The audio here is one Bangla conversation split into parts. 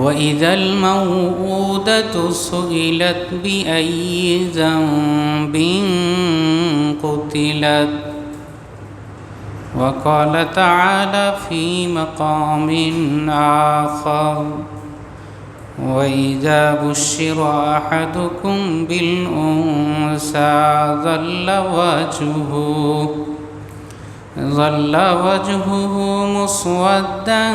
وإذا الموءودة سئلت بأي ذنب قتلت وقال تعالى في مقام آخر وإذا بشر أحدكم بالأنثى ظل وجهه ظل وجهه مسودا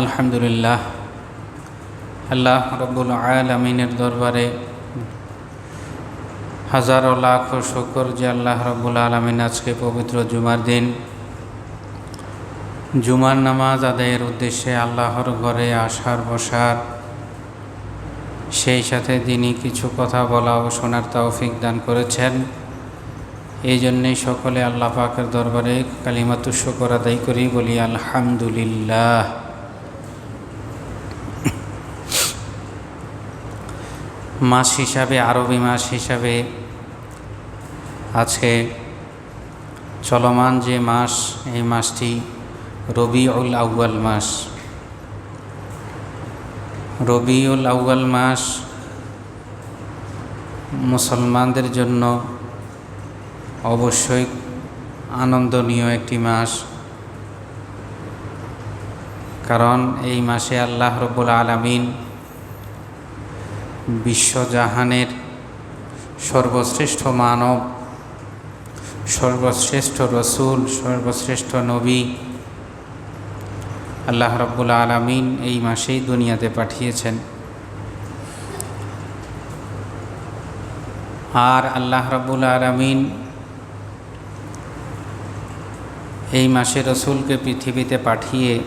আলহামদুলিল্লাহ। আল্লাহ রব্বুল আলমিনের দরবারে হাজারো লাখ শকর যে আল্লাহ রবুল আলমিন আজকে পবিত্র জুমার দিন। জুমার নামাজ আদায়ের উদ্দেশ্যে আল্লাহর ঘরে আসার বসার, সেই সাথে তিনি কিছু কথা বলা ও শোনার তৌফিক দান করেছেন। এই জন্যেই সকলে আল্লাহ পাকের দরবারে কালিমাতু শুকর আদায় করি, বলি আলহামদুলিল্লাহ। মাস হিসাবে, আরবি মাস হিসাবে আছে চলমান যে মাস, এই মাসটি রবিউল আউয়াল মাস। রবিউল আউয়াল মাস মুসলমানদের জন্য অবশ্যই আনন্দনীয় একটি মাস। কারণ এই মাসে আল্লাহ রব্বুল আলমিন বিশ্বজাহানের সর্বশ্রেষ্ঠ মানব, সর্বশ্রেষ্ঠ রসুল, সর্বশ্রেষ্ঠ নবী। আল্লাহ রব্বুল আলমিন এই মাসেই দুনিয়াতে পাঠিয়েছেন। আর আল্লাহ রব্বুল আলমিন এই মাসে রসুলকে পৃথিবীতে পাঠিয়ে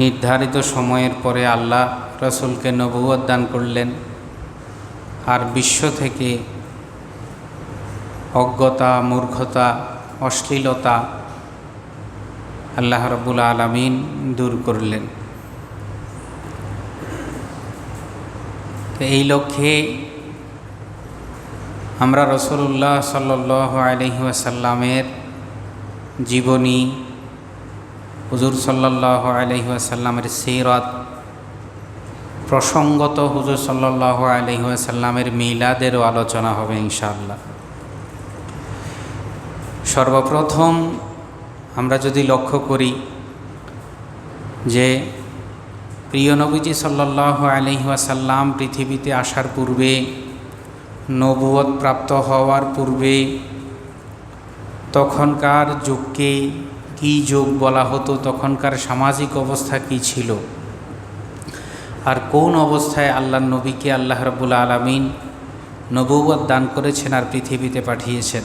নির্ধারিত সময়ের পরে আল্লাহ রসুলকে নবুয়ত দান করলেন। আর বিশ্ব থেকে অজ্ঞতা, মূর্খতা, অশ্লীলতা আল্লাহ রবুল আলমিন দূর করলেন। এই লক্ষ্যে আমরা রসুল্লাহ সাল্ল আলহি আসাল্লামের জীবনী হুজুর সাল্লাহ আলহি আসাল্লামের সিরত, প্রসঙ্গত হুজুর সাল্লাহ আলহি আসাল্লামের মিলাদেরও আলোচনা হবে ইনশাআল্লাহ। সর্বপ্রথম আমরা যদি লক্ষ্য করি যে প্রিয় নবীজি সাল্লাহ আলহি আসাল্লাম পৃথিবীতে আসার পূর্বে নবুয়ত প্রাপ্ত হওয়ার পূর্বে, তখনকার যুগকে কী যোগ বলা হতো তখনকার সামাজিক অবস্থা কী ছিল? আর কোন অবস্থায় আল্লাহ নবীকে আল্লাহ রবুল আলমিন নবুবত দান করেছেন আর পৃথিবীতে পাঠিয়েছেন?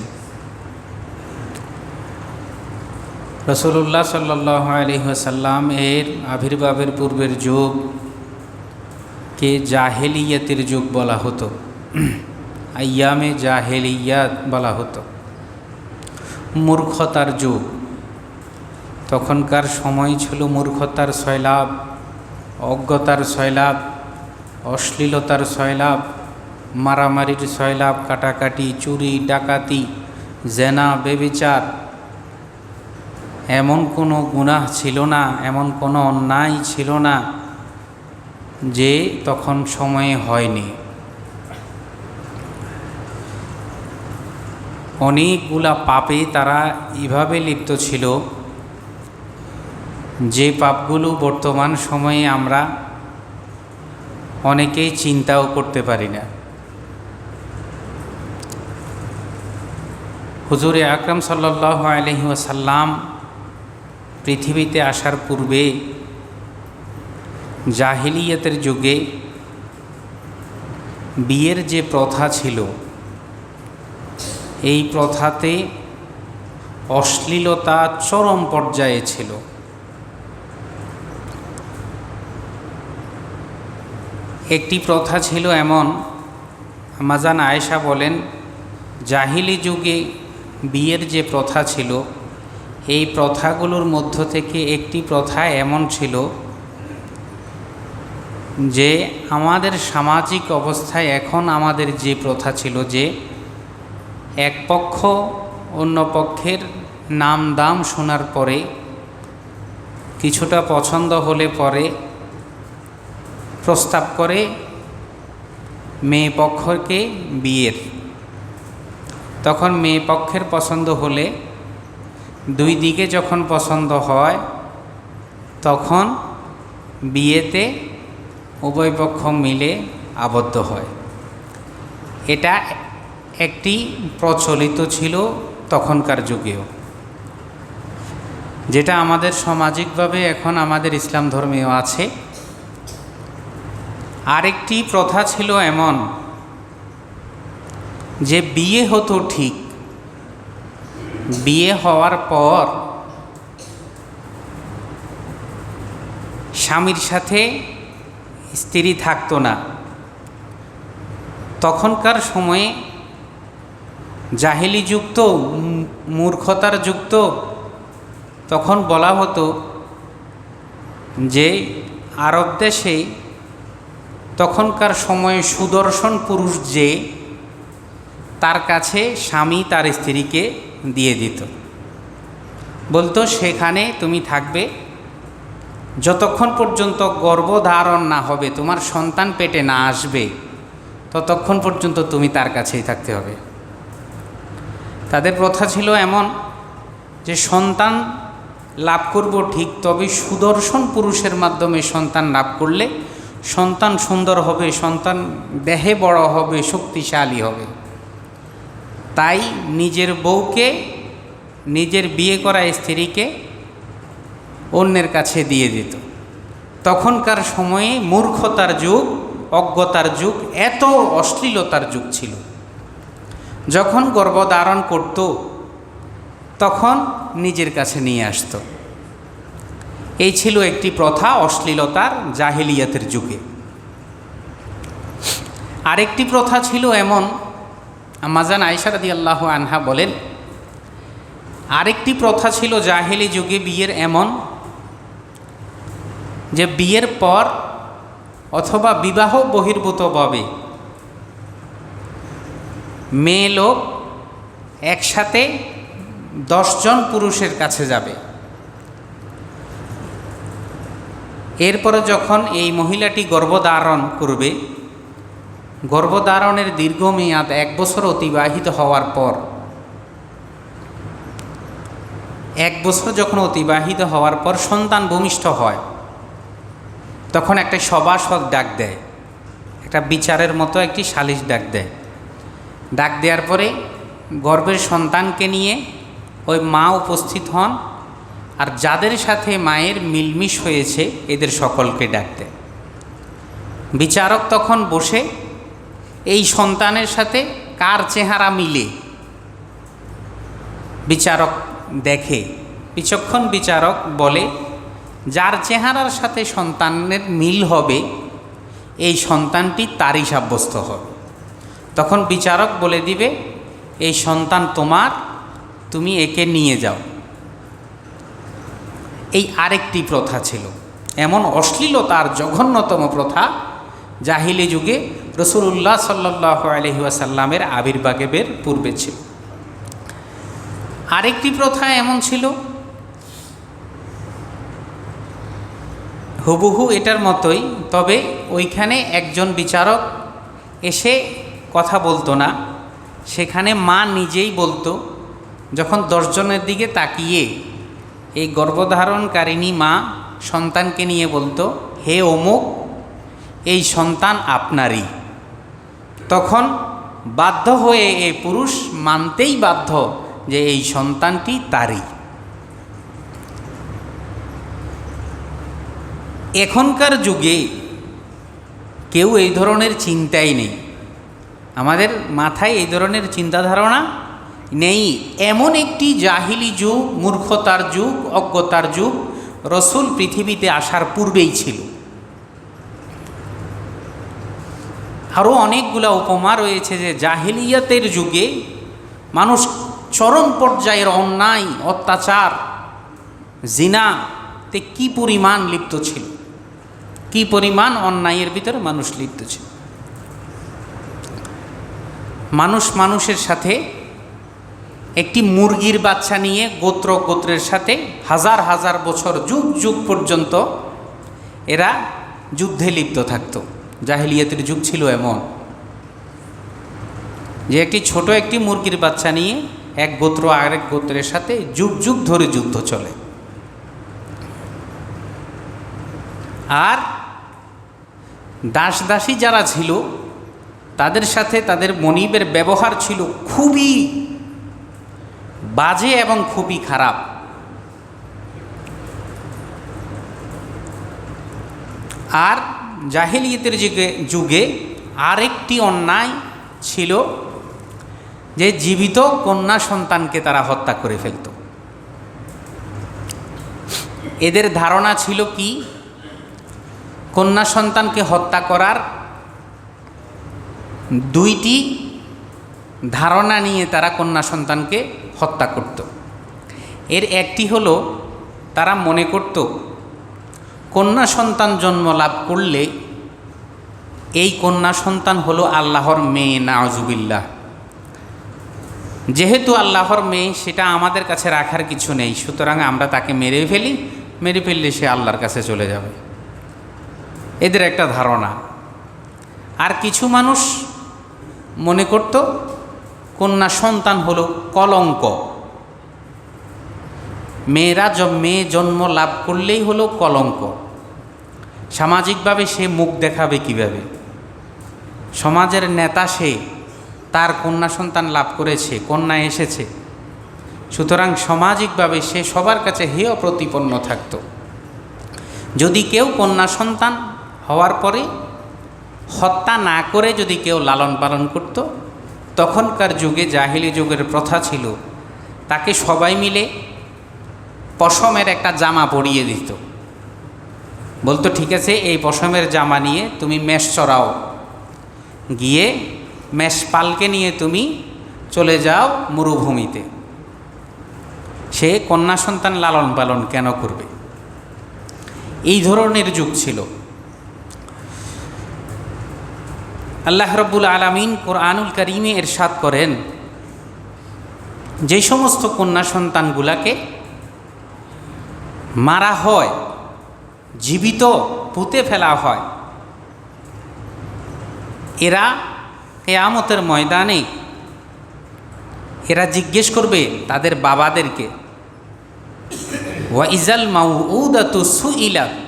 রসুল্লাহ সাল্লাহ আলহিহাসাল্লাম এর আবির্ভাবের পূর্বের যুগ কে জাহেলিয়াতের যুগ বলা হতো। আয়ামে জাহেলিয়াত বলা হতো। মূর্খতার যুগ। তখনকার সময় ছিল মূর্খতার সয়লাভ অজ্ঞতার সয়লাভ অশ্লীলতার সয়লাভ মারামারির সয়লাভ কাটাকাটি, চুরি, ডাকাতি, জেনা, বেবিচার। এমন কোনো গুনাহ ছিল না, এমন কোনো অন্যায় ছিল না যে তখন সময়ে হয়নি। অনেকগুলা পাপে তারা এভাবে লিপ্ত ছিল যে পাপগুলো বর্তমান সময়ে আমরা অনেকেই চিন্তাও করতে পারি না। হুজুরে আকরম সাল্লাহ আলহি ওয়াসাল্লাম পৃথিবীতে আসার পূর্বে জাহিলিয়তের যুগে বিয়ের যে প্রথা ছিল, এই প্রথাতে অশ্লীলতা চরম পর্যায়ে ছিল। একটি প্রথা ছিল এমন। মাজান আয়েশা বলেন, জাহিলি যুগে বিয়ের যে প্রথা ছিল, এই প্রথাগুলোর মধ্য থেকে একটি প্রথা এমন ছিল যে, আমাদের সামাজিক অবস্থায় এখন আমাদের যে প্রথা ছিল যে, এক পক্ষ অন্য পক্ষের নাম দাম শোনার পরে, কিছুটা পছন্দ হলে পরে প্রস্তাব করে মেয়ে পক্ষকে বিয়ের। তখন মেয়ে পক্ষের পছন্দ হলে দুই দিকে যখন পছন্দ হয়, তখন বিয়েতে উভয় পক্ষ মিলে আবদ্ধ হয়। এটা একটি প্রচলিত ছিল তখনকার যুগেও। যেটা আমাদের সামাজিকভাবে এখন আমাদের ইসলাম ধর্মেও আছে। আরেকটি প্রথা ছিল এমন যে বিয়ে হতো ঠিক। বিয়ে হওয়ার পর স্বামীর সাথে স্ত্রী থাকতো না। তখনকার সময়ে জাহেলি যুক্ত মূর্খতার যুক্ত তখন বলা হতো যে আরব দেশে তখনকার সময়ে সুদর্শন পুরুষ যে তার কাছে স্বামী তার স্ত্রীকে দিয়ে দিত। বলতো, সেখানে তুমি থাকবে। যতক্ষণ পর্যন্ত গর্ভধারণ না হবে, তোমার সন্তান পেটে না আসবে, ততক্ষণ পর্যন্ত তুমি তার কাছেই থাকতে হবে। তাদের প্রথা ছিল এমন যে সন্তান লাভ করব ঠিক তবে সুদর্শন পুরুষের মাধ্যমে সন্তান লাভ করলে সন্তান সুন্দর হবে, সন্তান দেহে বড় হবে, শক্তিশালী হবে। তাই নিজের বউকে, নিজের বিয়ে করা স্ত্রীকে অন্যের কাছে দিয়ে দিত। তখনকার সময়ে মূর্খতার যুগ, অজ্ঞতার যুগ, এত অশ্লীলতার যুগ ছিল। যখন গর্ভধারণ করত, তখন নিজের কাছে নিয়ে আসত। এই ছিল একটি প্রথা অশ্লীলতার জাহিলিয়াতের যুগে। আরেকটি প্রথা ছিল এমন আমাজান আয়সারাদি আল্লাহ আনহা বলেন, আরেকটি প্রথা ছিল জাহেলি যুগে বিয়ের এমন, যে বিয়ের পর অথবা বিবাহ বহির্ভূত বহির্ভূতভাবে মেয়ে লোক একসাথে দশজন পুরুষের কাছে যাবে। এরপরে যখন এই মহিলাটি গর্ভধারণ করবে, গর্ভধারণের দীর্ঘমেয়াদ এক বছর অতিবাহিত হওয়ার পর, এক বছর যখন অতিবাহিত হওয়ার পর সন্তান ভূমিষ্ঠ হয়, তখন একটা সভাসদ ডাক দেয়, একটা বিচারের মতো একটি সালিশ ডাক দেয়। ডাক দেওয়ার পরে গর্ভের সন্তানকে নিয়ে ওই মা উপস্থিত হন আর যাদের সাথে মায়ের মিলমিশ হয়েছে, এদের সকলকে ডাক দেয় বিচারক তখন বসে, এই সন্তানের সাথে কার চেহারা মিলে? বিচারক দেখে, বিচক্ষণ বিচারক বলে, যার চেহারার সাথে সন্তানের মিল হবে, এই সন্তানটি তারই সাব্যস্ত হবে। তখন বিচারক বলে দিবে, এই সন্তান তোমার, তুমি একে নিয়ে যাও। এই আরেকটি প্রথা ছিল। এমন অশ্লীলতার জঘন্যতম প্রথা জাহিলি যুগে রসুল্লাহ সাল্লাহ আলহি আসাল্লামের আবির্ভাবের পূর্বে ছিল। আরেকটি প্রথা এমন ছিল, হুবহু এটার মতোই, তবে ওইখানে একজন বিচারক এসে কথা বলতো না, সেখানে মা নিজেই বলতো, যখন দশজনের দিকে তাকিয়ে এই গর্ভধারণকারিণী মা সন্তানকে নিয়ে বলতো, হে অমুক, এই সন্তান আপনারই। তখন বাধ্য হয়ে এই পুরুষ মানতেই বাধ্য যে এই সন্তানটি তারই। এখনকার যুগে কেউ এই ধরনের চিন্তাই নেই। আমাদের মাথায় এই ধরনের চিন্তা ধারণা নেই। এমন একটি জাহিলি যুগ, মূর্খতার যুগ, অজ্ঞতার যুগ রসুল পৃথিবীতে আসার পূর্বেই ছিল। আরও অনেকগুলা উপমা রয়েছে যে জাহিলিয়াতের যুগে মানুষ চরম পর্যায়ের অন্যায়, অত্যাচার, জিনাতে কি পরিমাণ লিপ্ত ছিল? কি পরিমাণ অন্যায়ের ভিতরে মানুষ লিপ্ত ছিল? মানুষ মানুষের সাথে একটি মুরগির বাচ্চা নিয়ে গোত্র গোত্রের সাথে হাজার হাজার বছর যুগ যুগ পর্যন্ত এরা যুদ্ধে লিপ্ত থাকতো। জাহিলিয়াতের যুগ ছিল এমন। যে একটি ছোট একটি মুরগির বাচ্চা নিয়ে এক গোত্র আরেক গোত্রের সাথে যুগ যুগ ধরে যুদ্ধ চলে। আর দাস দাসী যারা ছিল, তাদের সাথে তাদের মনিবের ব্যবহার ছিল খুবই বাজে এবং খুবই খারাপ। আর জাহেলিয়তের যুগে যুগে আরেকটি অন্যায় ছিল যে জীবিত কন্যা সন্তানকে তারা হত্যা করে ফেলত। এদের ধারণা ছিল কি? কন্যা সন্তানকে হত্যা করার দুইটি ধারণা নিয়ে তারা কন্যা সন্তানকে হত্যা করত। এর একটি হলো, তারা মনে করত, কন্যা সন্তান জন্ম লাভ করলে এই কন্যা সন্তান হলো আল্লাহর মেয়ে নাওজুবিল্লাহ যেহেতু আল্লাহর মেয়ে, সেটা আমাদের কাছে রাখার কিছু নেই, সুতরাং আমরা তাকে মেরে ফেলি, মেরে ফেললে সে আল্লাহর কাছে চলে যাবে। এদের একটা ধারণা। আর কিছু মানুষ মনে করত কন্যা সন্তান হলো কলঙ্ক। মেয়েরা মেয়ে জন্ম লাভ করলেই হলো কলঙ্ক। সামাজিকভাবে সে মুখ দেখাবে কীভাবে? সমাজের নেতা সে, তার কন্যা সন্তান লাভ করেছে, কন্যা এসেছে। সুতরাং সামাজিকভাবে সে সবার কাছে হেয় প্রতিপন্ন থাকত। যদি কেউ কন্যা সন্তান হওয়ার পরে হত্যা না করে যদি কেউ লালন পালন করত তখনকার যুগে জাহিলি যুগের প্রথা ছিল, তাকে সবাই মিলে পশমের একটা জামা পরিয়ে দিত। বলতো, ঠিক আছে, এই পশমের জামা নিয়ে তুমি মেষ চড়াও। গিয়ে মেষ পালকে নিয়ে তুমি চলে যাও মরুভূমিতে। সে কন্যা সন্তান লালন পালন কেন করবে? এই ধরনের যুগ ছিল। আল্লাহ রব্বুল আলমিন কোরআনুল করিমে এরশাদ করেন, যে সমস্ত কন্যা সন্তানগুলাকে মারা হয়, জীবিত পুঁতে ফেলা হয়, এরা কেয়ামতের ময়দানে এরা জিজ্ঞেস করবে তাদের বাবাদেরকে, ওয়া ইজাল মাউ উদাতু সুইলাত?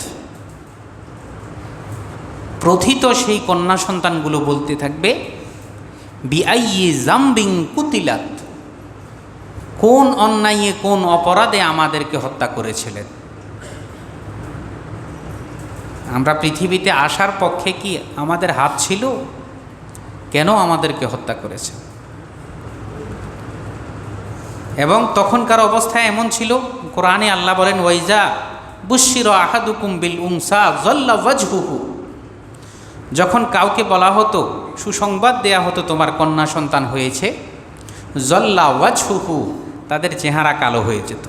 প্রথিত সেই কন্যা সন্তানগুলো বলতে থাকবে, বিআইয়ে জাম্বিং কুতিলাত কোন অন্যায়ে কোন অপরাধে আমাদেরকে হত্যা করেছিলেন? আমরা পৃথিবীতে আসার পক্ষে কি আমাদের হাত ছিল? কেন আমাদেরকে হত্যা করেছে? এবং তখনকার অবস্থা এমন ছিল, কোরআনে আল্লাহ বলেন, ওয়াইজা বুশির আহাদুকুম বিল উংসা জল্লা ওয়াজহুহু যখন কাউকে বলা হতো, সুসংবাদ দেয়া হতো তোমার কন্যা সন্তান হয়েছে, জল্লা ওয়াজহুহু, তাদের চেহারা কালো হয়ে যেত।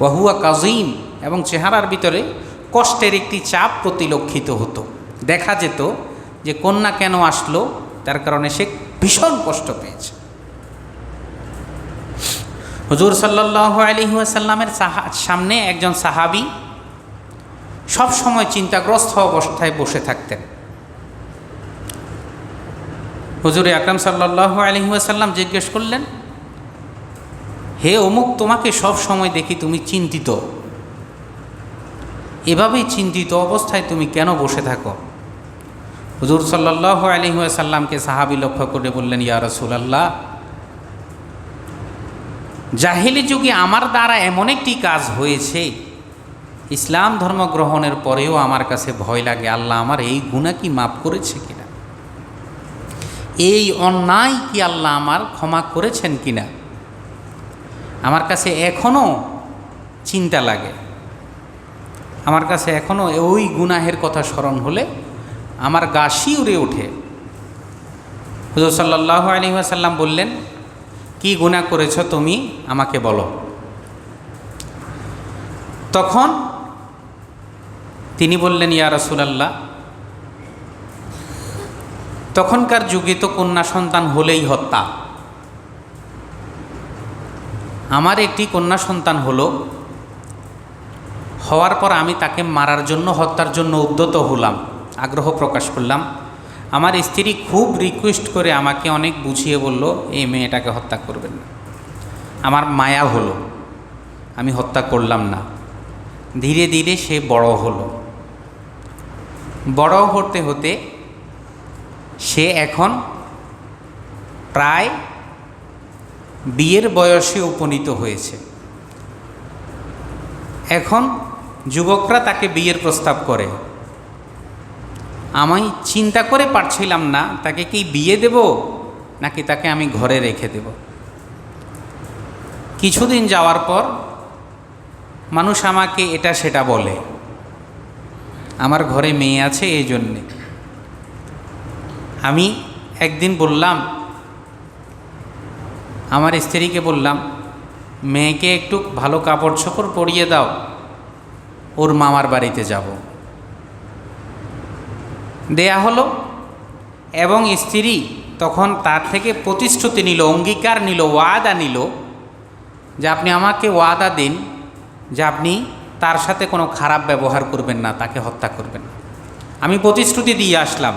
ওয়াহুয়া কাজিম এবং চেহারার ভিতরে কষ্টের একটি চাপ প্রতিলক্ষিত হতো। দেখা যেত যে কন্যা কেন আসলো, তার কারণে সে ভীষণ কষ্ট পেয়েছে। হুজুর সাল্লাহ আলিহাসাল্লামের সামনে একজন সাহাবি সব সময় চিন্তাগ্রস্ত অবস্থায় বসে থাকতেন। হুজুর আকরাম সাল্লাহ আলহিহাসাল্লাম জিজ্ঞেস করলেন, হে অমুক, তোমাকে সব সময় দেখি তুমি চিন্তিত। এভাবেই চিন্তিত অবস্থায় তুমি কেন বসে থাকো? হুজুর সাল্লাহ আলহিহাসাল্লামকে সাহাবি লক্ষ্য করে বললেন, ইয়া রসুলাল্লাহ, জাহিলি যুগে আমার দ্বারা এমন একটি কাজ হয়েছে ইসলাম ধর্ম গ্রহণের পরেও আমার কাছে ভয় লাগে, আল্লাহ আমার এই গুণা কি মাফ করেছে কিনা? এই অন্যায় কি আল্লাহ আমার ক্ষমা করেছেন কিনা? আমার কাছে এখনও চিন্তা লাগে। আমার কাছে এখনও ওই গুনাহের কথা স্মরণ হলে আমার গা শিউরে ওঠে। হুজুর সাল্লাহ আলী বললেন, কি গুণা করেছ তুমি? আমাকে বলো। তখন তিনি বললেন, ইয়া রসুলাল্লাহ, তখনকার যুগে তো কন্যা সন্তান হলেই হত্যা। আমার একটি কন্যা সন্তান হলো, হওয়ার পর আমি তাকে মারার জন্য, হত্যার জন্য উদ্যত হলাম, আগ্রহ প্রকাশ করলাম। আমার স্ত্রী খুব রিকোয়েস্ট করে আমাকে অনেক বুঝিয়ে বলল, এই মেয়েটাকে হত্যা করবেন না। আমার মায়া হলো, আমি হত্যা করলাম না। ধীরে ধীরে সে বড় হলো। বড় হতে হতে সে এখন প্রায় বিয়ের বয়সে উপনীত হয়েছে। এখন যুবকরা তাকে বিয়ের প্রস্তাব করে। আমি চিন্তা করে পারছিলাম না, তাকে কি বিয়ে দেব, নাকি তাকে আমি ঘরে রেখে দেব। কিছুদিন যাওয়ার পর মানুষ আমাকে এটা সেটা বলে। আমার ঘরে মেয়ে আছে এই জন্যে। আমি একদিন বললাম, আমার স্ত্রীকে বললাম, মেয়েকে একটু ভালো কাপড় চোপড় পরিয়ে দাও, ওর মামার বাড়িতে যাব। দেয়া হলো এবং স্ত্রী তখন তার থেকে প্রতিশ্রুতি নিল, অঙ্গীকার নিল, ওয়াদা নিল যে আপনি আমাকে ওয়াদা দিন যে আপনি তার সাথে কোনো খারাপ ব্যবহার করবেন না, তাকে হত্যা করবেন। আমি প্রতিশ্রুতি দিয়ে আসলাম।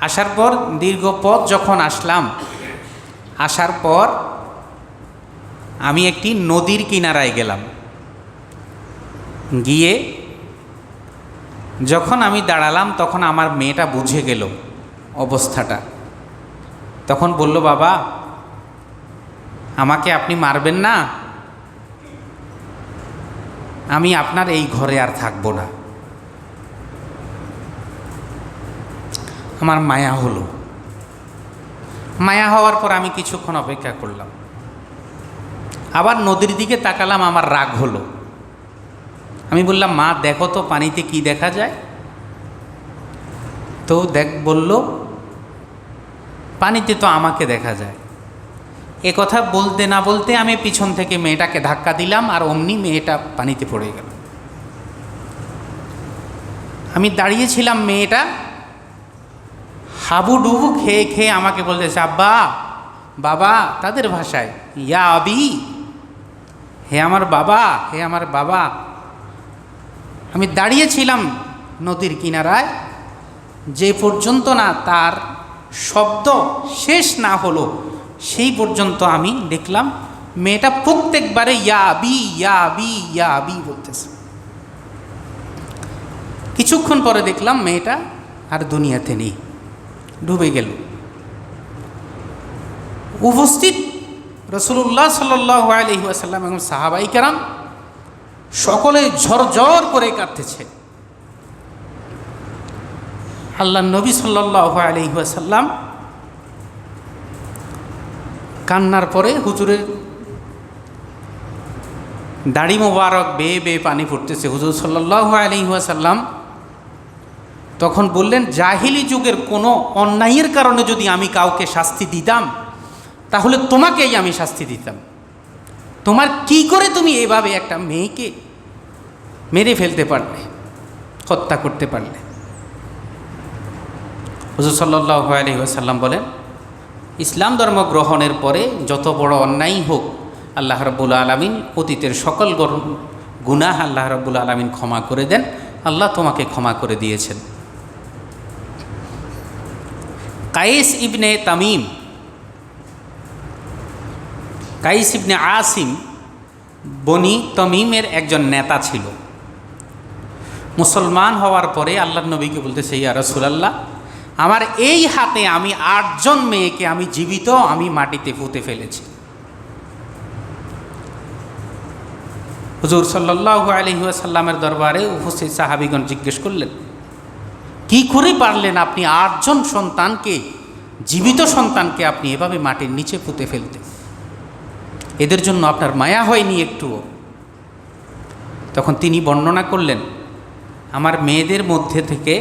আসার পর, দীর্ঘ পথ যখন আসলাম, আসার পর আমি একটি নদীর কিনারায় গেলাম। গিয়ে যখন আমি দাঁড়ালাম, তখন আমার মেয়েটা বুঝে গেল অবস্থাটা। তখন বলল, বাবা, আমাকে আপনি মারবেন না আমি আপনার এই ঘরে আর থাকব না। আমার মায়া হলো। মায়া হওয়ার পর আমি কিছুক্ষণ অপেক্ষা করলাম। আবার নদীর দিকে তাকালাম, আমার রাগ হলো। আমি বললাম, মা, দেখো তো পানিতে কি দেখা যায়? তো দেখ বলল, পানিতে তো আমাকে দেখা যায়। এ কথা বলতে না বলতে আমি পিছন থেকে মেয়েটাকে ধাক্কা দিলাম আর অমনি মেয়েটা পানিতে পড়ে গেল। আমি দাঁড়িয়েছিলাম মেয়েটা। হাবুডুবু খেয়ে খেয়ে আমাকে বলতেছে আব্বা, বাবা, তাদের ভাষায়, ইয়া আবি, হে আমার বাবা, হে আমার বাবা। আমি দাঁড়িয়েছিলাম নদীর কিনারায়। যে পর্যন্ত না তার শব্দ শেষ না হলো সেই পর্যন্ত আমি দেখলাম মেয়েটা প্রত্যেকবারে ইয়াবি ইয়াবি ইয়া বি ইয়া বি বলতেছে। কিছুক্ষণ পরে দেখলাম মেয়েটা আর দুনিয়াতে নেই, ডুবে গেল। উপস্থিত রসুল্লাহ সাল্লাহ আলহিহাসাল্লাম এবং সাহাবাই কেরাম সকলে ঝরঝর করে কাঁদতেছে। আল্লাহ নবী সাল্লাহ আলহিহাসাল্লাম কান্নার পরে হুজুরের দাড়ি মোবারক বেয়ে বেয়ে পানি পড়তেছে হুজুর সাল্লাহ আলহিহাসাল্লাম তখন বললেন, জাহিলি যুগের কোনো অন্যায়ের কারণে যদি আমি কাউকে শাস্তি দিতাম, তাহলে তোমাকেই আমি শাস্তি দিতাম। তোমার কি করে তুমি এভাবে একটা মেয়েকে মেরে ফেলতে পারলে, হত্যা করতে পারলে? হুজুর সাল্লাহ আলহিহাসাল্লাম বলেন ইসলাম ধর্ম গ্রহণের পরে যত বড় অন্যায় হোক, আল্লাহ রব্বুল আলমিন অতীতের সকল গুনাহ আল্লাহ রব্বুল আলমিন ক্ষমা করে দেন। আল্লাহ তোমাকে ক্ষমা করে দিয়েছেন। Qais ibn Tamim Qais ibn Asim Bani তমিমের একজন নেতা ছিল। মুসলমান হওয়ার পরে আল্লাহ নবীকে বলতে বলতেছে, ইয়া রসুলাল্লাহ আমার এই হাতে আমি আটজন মেয়েকে আমি জীবিত, আমি মাটিতে পুঁতে ফেলেছি। হুজুর সাল্লাহ আলহিহাসাল্লামের দরবারে উপস্থিত সাহাবিগণ জিজ্ঞেস করলেন, কি করে পারলেন আপনি আটজন সন্তানকে, জীবিত সন্তানকে আপনি এভাবে মাটির নিচে পুঁতে ফেলতে? এদের জন্য আপনার মায়া হয়নি একটুও? তখন তিনি বর্ণনা করলেন, আমার মেয়েদের মধ্যে থেকে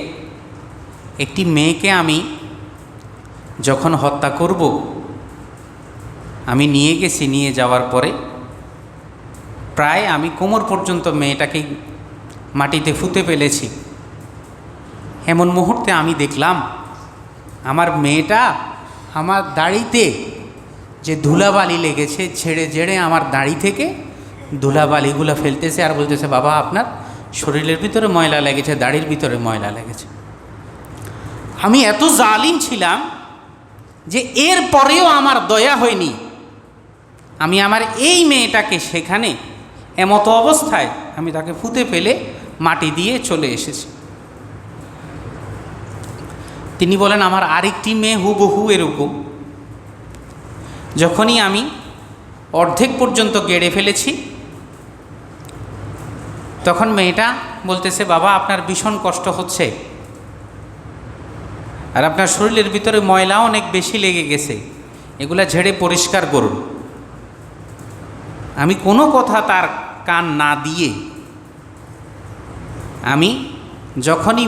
একটি মেয়েকে আমি যখন হত্যা করব, আমি নিয়ে গেছি নিয়ে যাওয়ার পরে, প্রায় আমি কোমর পর্যন্ত মেয়েটাকে মাটিতে ফুতে ফেলেছি। এমন মুহূর্তে আমি দেখলাম, আমার মেয়েটা আমার দাড়িতে যে ধুলাবালি লেগেছে ছেড়ে ঝেড়ে আমার দাড়ি থেকে ধুলাবালিগুলো ফেলতেছে আর বলতেছে, বাবা, আপনার শরীরের ভিতরে ময়লা লেগেছে, দাড়ির ভিতরে ময়লা লেগেছে। আমি এত জালিম ছিলাম যে এর পরেও আমার দয়া হয়নি। আমি আমার এই মেয়েটাকে সেখানে এমতো অবস্থায় আমি তাকে ফুতে ফেলে মাটি দিয়ে চলে এসেছি। তিনি বলেন, আমার আরেকটি মেয়ে হুবহু এরকম। যখনই আমি অর্ধেক পর্যন্ত গেড়ে ফেলেছি, তখন মেয়েটা বলতেছে, বাবা, আপনার ভীষণ কষ্ট হচ্ছে। আর আপনার শরীরের ভিতরে ময়লা অনেক বেশি লেগে গেছে। এগুলা ঝেড়ে পরিষ্কার করুন। আমি কোনো কথা তার কান না দিয়ে আমি যখনই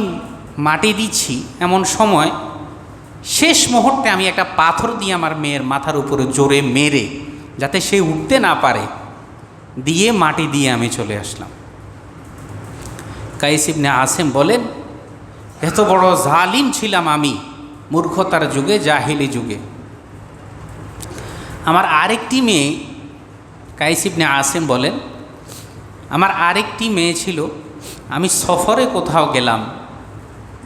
মাটি দিচ্ছি এমন সময় শেষ মুহূর্তে আমি একটা পাথর দিয়ে আমার মেয়ের মাথার উপরে জোরে মেরে, যাতে সে উঠতে না পারে, দিয়ে মাটি দিয়ে আমি চলে আসলাম। কাইস ইবনে আসেম বলেন এত বড় জালিম ছিলাম আমি মূর্খতার যুগে, জাহিলি যুগে। আমার আরেকটি মেয়ে, কাইস ইবনে আসেম বলেন, আমার আরেকটি মেয়ে ছিল, আমি সফরে কোথাও গেলাম,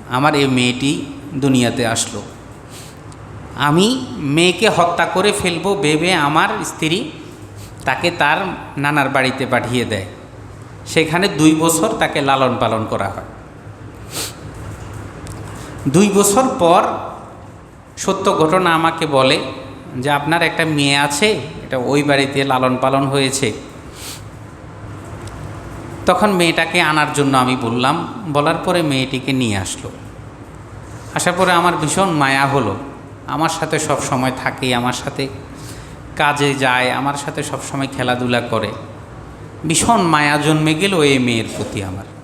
আমার এই মেয়েটি দুনিয়াতে আসলো। আমি মেয়েকে হত্যা করে ফেলব ভেবে আমার স্ত্রী তাকে তার নানার বাড়িতে পাঠিয়ে দেয়। সেখানে দুই বছর তাকে লালন পালন করা হয়। দুই বছর পর সত্য ঘটনা আমাকে বলে যে আপনার একটা মেয়ে আছে, এটা ওই বাড়িতে লালন পালন হয়েছে। তখন মেয়েটাকে আনার জন্য আমি বললাম, বলার পরে মেয়েটিকে নিয়ে আসলো। আসার পরে আমার ভীষণ মায়া হলো। আমার সাথে সব সময় থাকে, আমার সাথে কাজে যায়, আমার সাথে সব সময় খেলাধুলা করে। ভীষণ মায়া জন্মে গেল এই মেয়ের প্রতি আমার।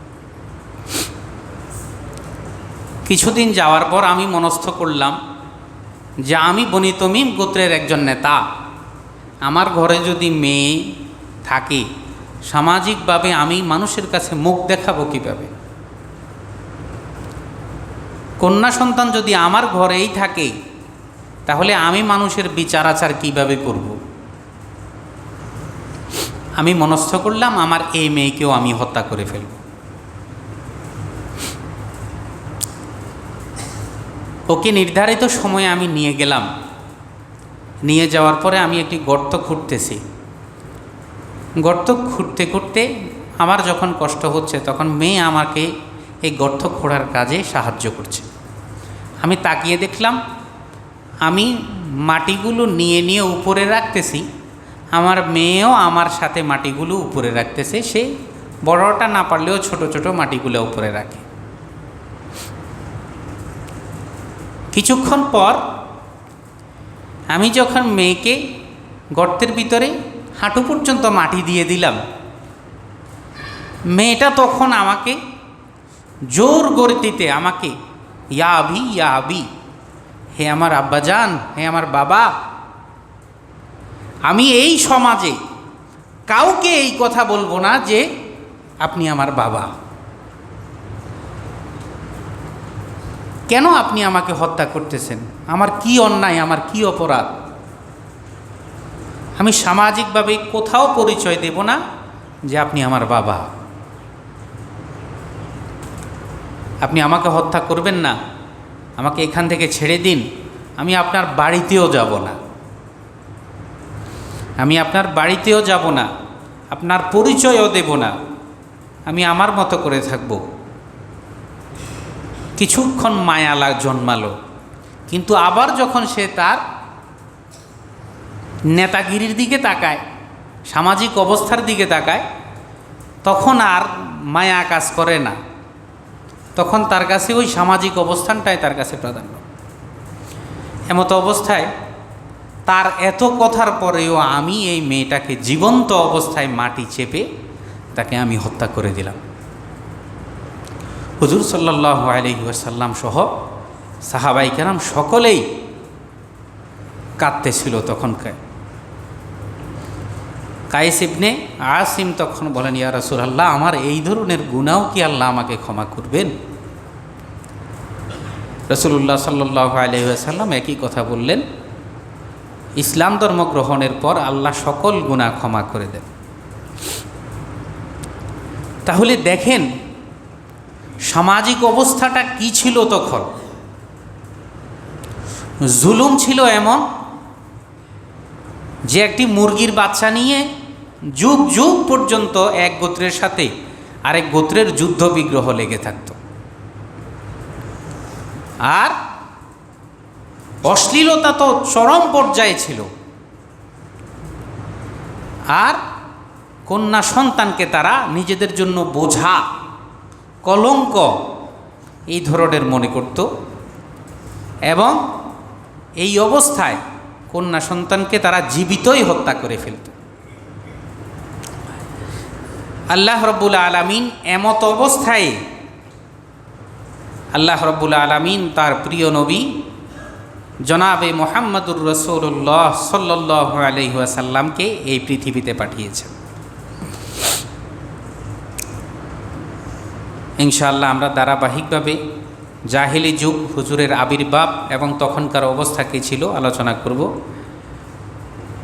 কিছুদিন যাওয়ার পর আমি মনস্থ করলাম যে আমি বনিতমিম গোত্রের একজন নেতা। আমার ঘরে যদি মেয়ে থাকে, সামাজিকভাবে আমি মানুষের কাছে মুখ দেখাবো কীভাবে? কন্যা সন্তান যদি আমার ঘরেই থাকে, তাহলে আমি মানুষের বিচার আচার কীভাবে করব? আমি মনস্থ করলাম, আমার এই মেয়েকেও আমি হত্যা করে ফেলব। ওকে নির্ধারিত সময়ে আমি নিয়ে গেলাম। নিয়ে যাওয়ার পরে আমি একটি গর্ত খুঁড়তেছি। গর্ত খুঁড়তে খুঁড়তে আমার যখন কষ্ট হচ্ছে, তখন মেয়ে আমাকে এই গর্ত খোঁড়ার কাজে সাহায্য করছে। আমি তাকিয়ে দেখলাম, আমি মাটিগুলো নিয়ে নিয়ে উপরে রাখতেছি। আমার মেয়েও আমার সাথে মাটিগুলো উপরে রাখতেছে। সে বড়টা না পারলেও ছোট ছোট মাটিগুলো উপরে রাখে। কিছুক্ষণ পর আমি যখন মেয়েকে গর্তের ভিতরে হাঁটু পর্যন্ত মাটি দিয়ে দিলাম, মেয়েটা তখন আমাকে জোর গতিতে আমাকে, ইয়া আবি ইয়া আবি, হে আমার আব্বাজান, হে আমার বাবা, আমি এই সমাজে কাউকে এই কথা বলব না যে আপনি আমার বাবা। কেন আপনি আমাকে হত্যা করতেছেন? আমার কি অন্যায়, আমার কি অপরাধ? আমি সামাজিকভাবে কোথাও পরিচয় দেব না যে আপনি আমার বাবা। আপনি আমাকে হত্যা করবেন না। আমাকে এখান থেকে ছেড়ে দিন। আমি আপনার বাড়িতেও যাব না। আমি আপনার বাড়িতেও যাব না। আপনার পরিচয়ও দেব না। আমি আমার মতো করে থাকব। কিছুক্ষণ মায়ালা জন্মালো। কিন্তু আবার যখন সে তার নেতাগিরির দিকে তাকায়, সামাজিক অবস্থার দিকে তাকায়, তখন আর মায়া কাজ করে না। তখন তার কাছে ওই সামাজিক অবস্থানটাই তার কাছে প্রাধান্য। এমতো অবস্থায় তার এত কথার পরেও আমি এই মেয়েটাকে জীবন্ত অবস্থায় মাটি চেপে তাকে আমি হত্যা করে দিলাম। হুজুর সাল্লাহ আলহিহাসাল্লাম সহ সাহাবাই কেরাম সকলেই কাঁদতেছিল তখনকার। কায়েস ইবনে আসিম তখন বলেন, ইয়া রাসুল আল্লাহ আমার এই ধরনের গুণাও কি আল্লাহ আমাকে ক্ষমা করবেন? রসুল্লাহ সাল্লাহ আলহিহাসাল্লাম একই কথা বললেন, ইসলাম ধর্ম গ্রহণের পর আল্লাহ সকল গুণা ক্ষমা করে দেন। তাহলে দেখেন সামাজিক অবস্থাটা কি ছিল তখন? জুলুম ছিল এমন যে একটি মুরগির বাচ্চা নিয়ে যুগ যুগ পর্যন্ত এক গোত্রের সাথে আরেক গোত্রের যুদ্ধ বিগ্রহ লেগে থাকত। আর অশ্লীলতা তো চরম পর্যায়ে ছিল। আর কন্যা সন্তানকে তারা নিজেদের জন্য বোঝা কলঙ্ক এই ধরনের মনে করত। এবং এই অবস্থায় কন্যা সন্তানকে তারা জীবিতই হত্যা করে ফেলত। আল্লাহ রব্বুল আলমিন এমত অবস্থায় আল্লাহ রব্বুল আলমিন তার প্রিয় নবী জনাবে মোহাম্মদুর রসুল্লাহ সাল্লাহ আলহিহাসাল্লামকে এই পৃথিবীতে পাঠিয়েছেন। ইনশাআল্লাহ আমরা ধারাবাহিকভাবে জাহিলি যুগ, হুজুরের আবির্ভাব এবং তখনকার অবস্থা কী ছিল আলোচনা করব।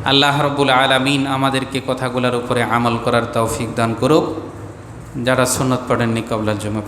আল্লাহ রব্বুল আলমিন আমাদেরকে কথাগুলোর উপরে আমল করার তৌফিক দান করুক। যারা সুন্নত পড়েননি কবলাল জমা